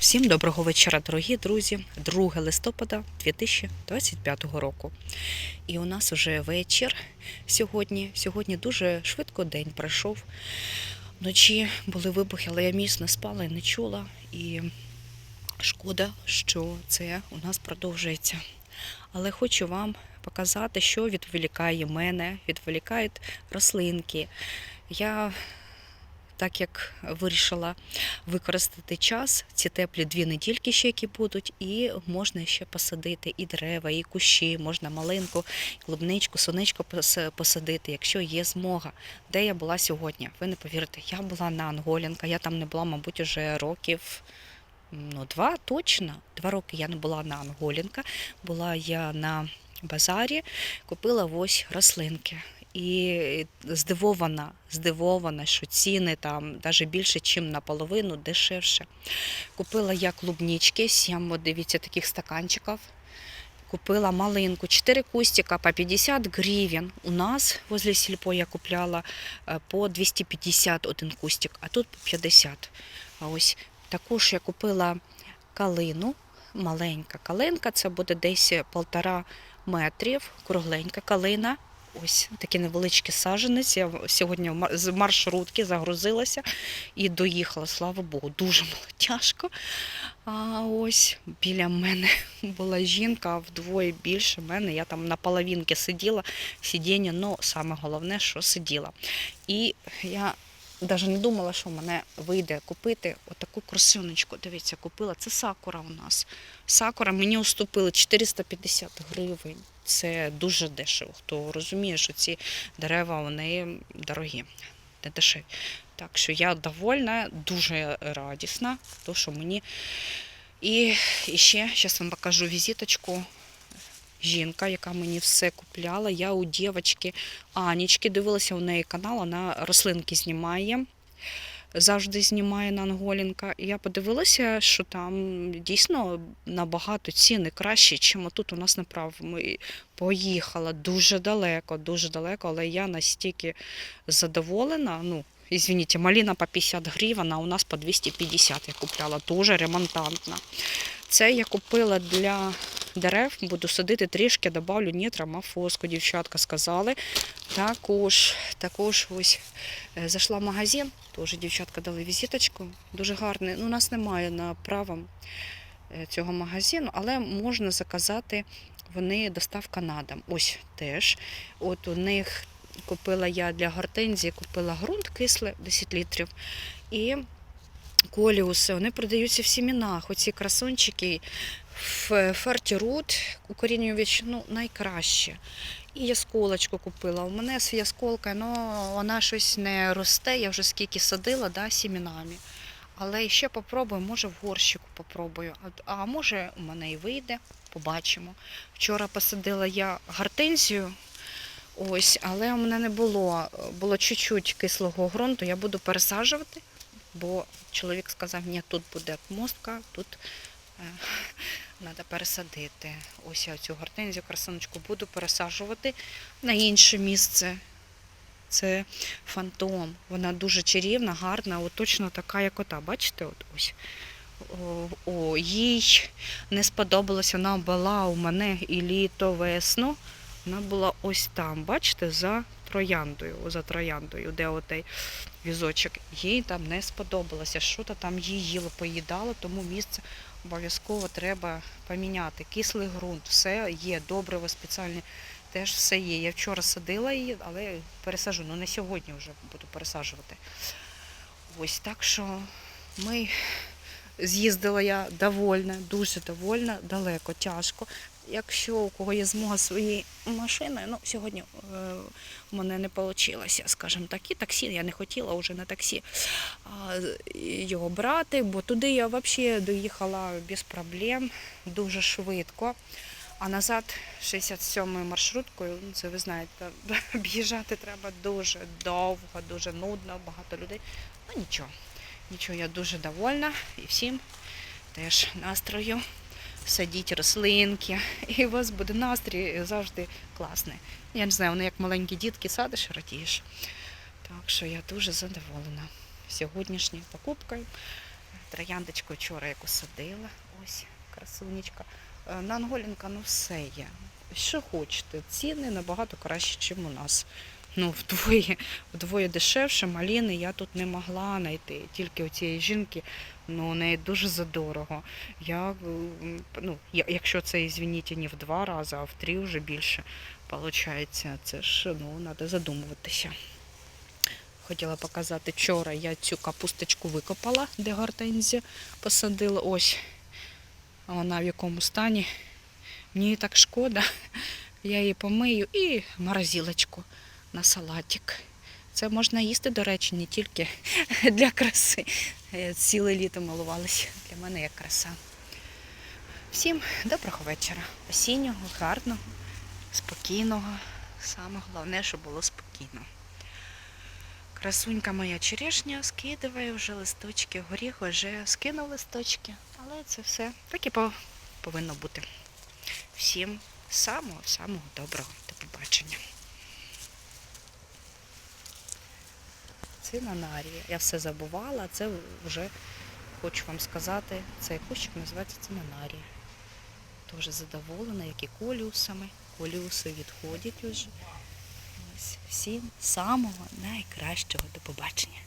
Всім доброго вечора, дорогі друзі. 2 листопада 2025 року. І у нас вже вечір сьогодні. Сьогодні дуже швидко день пройшов. Вночі були вибухи, але я міцно спала і не чула. І шкода, що це у нас продовжується. Але хочу вам показати, що відволікає мене, відволікають рослинки. Я так як вирішила використати час, ці теплі дві недільки ще які будуть, і можна ще посадити і дерева, і кущі, можна малинку, клубничку, сонечко посадити, якщо є змога. Де я була сьогодні? Ви не повірите, я була на Анголінка, я там не була, мабуть, уже років. Ну, два точно. Два роки я не була на Анголінка. Була я на базарі, купила ось рослинки. І здивована, здивована, що ціни там навіть більше, ніж наполовину, дешевше. Купила я клубнички, сім, дивіться, таких стаканчиків. Купила малинку, 4 кустика по 50 гривен. У нас возле сільпо я купляла е, по 250 один кустик, а тут по 50. А ось також я купила калину, маленька калинка, це буде десь полтора метрів, кругленька калина. Ось такі невеличкі саджанець. Я сьогодні з маршрутки загрузилася і доїхала. Слава Богу, дуже було тяжко. А ось біля мене була жінка вдвоє більше мене. Я там на половинки сиділа, сидіння, ну саме головне, що сиділа. І я навіть не думала, що мене вийде купити отаку красунечку. Дивіться, купила. Це сакура у нас. Сакура мені уступили 450 гривень. Це дуже дешево. Хто розуміє, що ці дерева вони дорогі, не дешеві. Так що я довольна, дуже радісна, то що мені. І, і ще зараз вам покажу візиточку. Жінка, яка мені все купляла. Я у дівчинки Анічки дивилася у неї канал, вона рослинки знімає. Завжди знімає на Анголінка. І я подивилася, що там дійсно набагато ціни кращі, ніж тут у нас направо. Ми поїхала дуже далеко, дуже далеко, але я настільки задоволена. Ну, Извините, малина по 50 гривень, а у нас по 250 я купляла, дуже ремонтантна. Це я купила для дерев, буду садити трішки, добавлю нітромофоску, дівчатка сказали. Також, також ось е, зайшла в магазин, теж дівчатка дали візиточку, дуже гарний. Ну, у нас немає на правом е, цього магазину, але можна заказати, вони доставка на дом. Ось теж. От у них купила я для гортензії, купила ґрунт кислий 10 літрів. І коліуси, вони продаються в сімінах. Оці красунчики, Ф- фертірут, укорінювач, ну, найкраще. І ясколочку купила. У мене з ясколка, ну, вона щось не росте, я вже скільки садила да, сімінами. Але ще попробую, може в горщику попробую. А, може у мене і вийде, побачимо. Вчора посадила я гортензію, ось, але у мене не було. Було чуть-чуть кислого ґрунту, я буду пересаджувати, бо чоловік сказав, ні, тут буде мостка, тут треба пересадити. Ось я цю гортензію, красуночку буду пересаджувати на інше місце. Це фантом. Вона дуже чарівна, гарна, от точно така, як ота. Бачите, от ось. О, їй не сподобалось, вона була у мене і літо, весну. Вона була ось там, бачите, за трояндою, за трояндою, де отей візочок. Їй там не сподобалося. Що то там їй їло, поїдало, тому місце обов'язково треба поміняти. Кислий ґрунт, все є, добриво спеціальне, теж все є. Я вчора садила її, але пересажу. Ну не сьогодні вже буду пересаджувати. Ось так що ми з'їздила я довольна, дуже довольна, далеко, тяжко. Якщо у кого є змога своєю машиною, ну сьогодні е, у мене не вийшло, скажімо так, і таксі, я не хотіла вже на таксі його брати, бо туди я взагалі доїхала без проблем, дуже швидко. А назад 67-ю маршруткою, ну це ви знаєте, об'їжджати треба дуже довго, дуже нудно, багато людей. Ну нічого, нічого, я дуже довольна і всім теж настрою. Садіть рослинки, і у вас буде настрій завжди класний. Я не знаю, вони як маленькі дітки садиш, радієш. Так що я дуже задоволена сьогоднішньою покупкою. Трояндочку вчора яку садила. Ось, красунечка. Е, На Анголінка, ну все є. Що хочете, ціни набагато краще, ніж у нас. Ну, вдвоє, вдвоє дешевше, маліни я тут не могла знайти. Тільки у цієї жінки, ну, у неї дуже задорого. Я, ну, якщо це, извините, не в два рази, а в три вже більше виходить, це ж ну, треба задумуватися. Хотіла показати, вчора я цю капусточку викопала, де гортензія посадила. Ось вона в якому стані. Мені так шкода. Я її помию і морозилочку на салатик. Це можна їсти, до речі, не тільки для краси. Ціле літо малувалася. Для мене як краса. Всім доброго вечора. Осіннього, гарного, спокійного. Саме головне, щоб було спокійно. Красунька моя черешня скидає вже листочки, горіх вже скинув листочки, але це все так і повинно бути. Всім самого-самого доброго. До побачення. Цинанарія. Я все забувала, це вже хочу вам сказати, цей кущик називається цинанарія. Дуже задоволена, як і коліусами. Коліуси відходять уже. Ось всім самого найкращого. До побачення.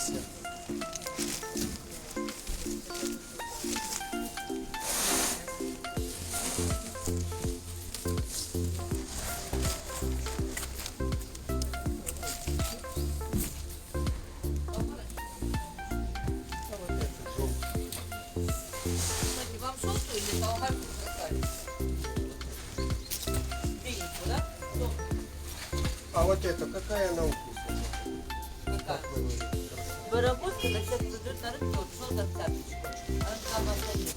пісня. А вот это какая она вкусная? Никак. Барабушка на сейчас придет на рынке, вот что за цапочку. Она там останется.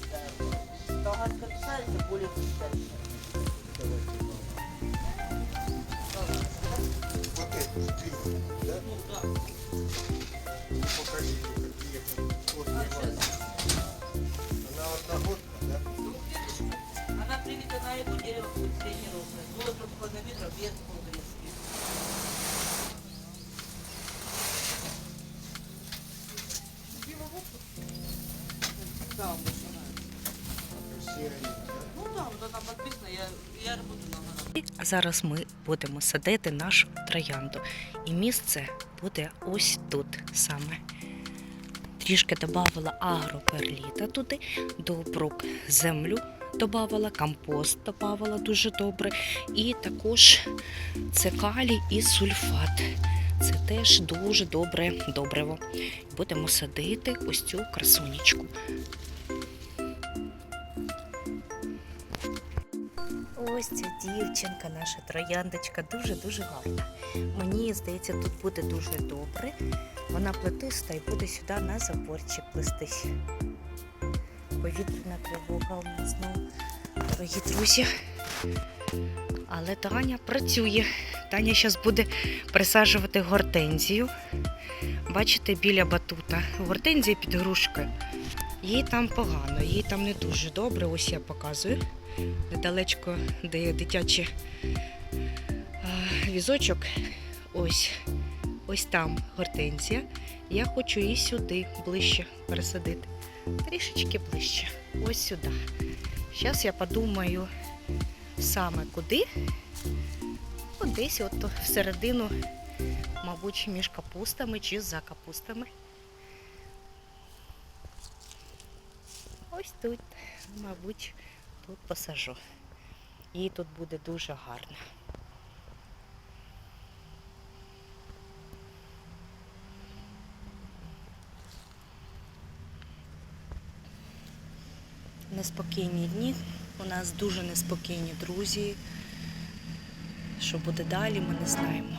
Болгарская писается более писается. Да? Ну да. Покажите, какие вкусные. Она одногодка, да? Двухлеточка. Она привита на эту дерево тренировка. Было только километров вес полгрена. Я, я работаю на город. А зараз ми будемо садити нашу троянду. І місце буде ось тут саме. Трішки додавала агроперліта туди, добрук землю додавала, компост додавала дуже добре. І також це калій і сульфат. Це теж дуже добре добриво. Будемо садити ось цю красунечку. Ось ця дівчинка, наша трояндочка, дуже-дуже гарна. Мені здається, тут буде дуже добре. Вона плетиста і буде сюди на заборчик плестись. Повітряна тривога у нас знову, дорогі друзі. Але Таня працює. Таня зараз буде присаджувати гортензію. Бачите, біля батута. Гортензія під грушкою. Їй там погано, їй там не дуже добре. Ось я показую недалечко, де є дитячий візочок. Ось, ось там гортензія. Я хочу її сюди ближче пересадити. Трішечки ближче. Ось сюди. Зараз я подумаю саме куди. От десь от всередину, мабуть, між капустами чи за капустами. Ось тут, мабуть, тут посажу. Їй тут буде дуже гарно. Неспокійні дні. У нас дуже неспокійні друзі. Що буде далі, ми не знаємо.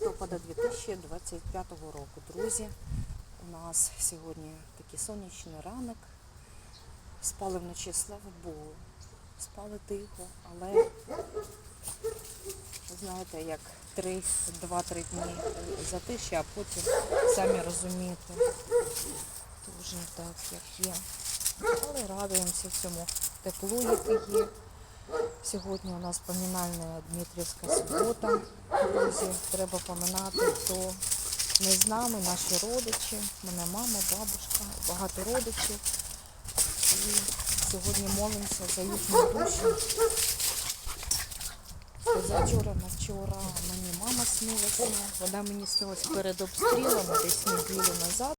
Листопада 2025 року. Друзі, у нас сьогодні такий сонячний ранок. Спали вночі, слава Богу. Спали тихо, але ви знаєте, як три, два-три дні затиші, а потім самі розумієте, дуже так, як є. Але радуємося цьому теплу, яке є. Сьогодні у нас поминальна Дмитрівська субота. Друзі, треба поминати, хто не з нами, наші родичі, мене мама, бабушка, багато родичів. І сьогодні молимося за їхні душі. Позавчора вчора мені мама снилася. Вона мені снилась перед обстрілами десь неділю назад.